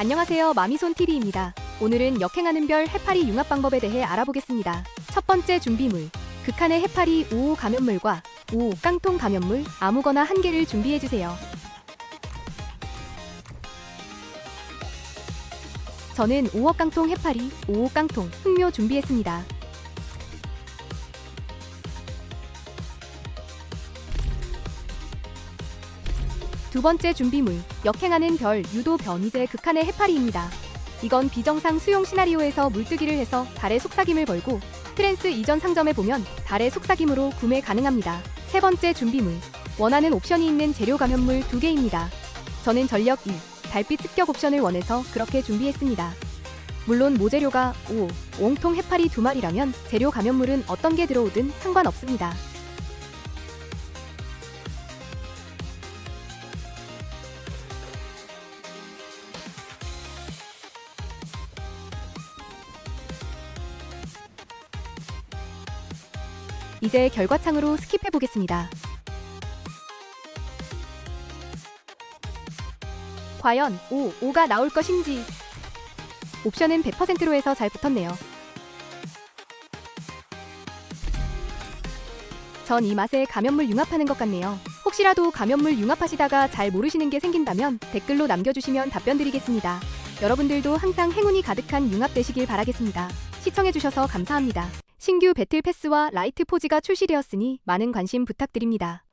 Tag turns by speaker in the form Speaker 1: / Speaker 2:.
Speaker 1: 안녕하세요. 마미손TV입니다. 오늘은 역행하는 별 해파리 융합 방법에 대해 알아보겠습니다. 첫 번째 준비물. 극한의 해파리 5호 감염물과 5호 깡통 감염물 아무거나 한 개를 준비해 주세요. 저는 5호 깡통 해파리, 5호 깡통, 흑묘 준비했습니다. 두 번째 준비물, 역행하는 별 유도 변이제 극한의 해파리입니다. 이건 비정상 수용 시나리오에서 물뜨기를 해서 달의 속삭임을 걸고 트랜스 이전 상점에 보면 달의 속삭임으로 구매 가능합니다. 세 번째 준비물, 원하는 옵션이 있는 재료 감염물 두 개입니다. 저는 전력 1, 달빛 습격 옵션을 원해서 그렇게 준비했습니다. 물론 모재료가 5, 옹통 해파리 두 마리라면 재료 감염물은 어떤 게 들어오든 상관없습니다. 이제 결과창으로 스킵해 보겠습니다. 과연 5, 5가 나올 것인지 옵션은 100%로 해서 잘 붙었네요. 전 이 맛에 감염물 융합하는 것 같네요. 혹시라도 감염물 융합하시다가 잘 모르시는 게 생긴다면 댓글로 남겨주시면 답변 드리겠습니다. 여러분들도 항상 행운이 가득한 융합 되시길 바라겠습니다. 시청해주셔서 감사합니다. 신규 배틀 패스와 라이트 포즈가 출시되었으니 많은 관심 부탁드립니다.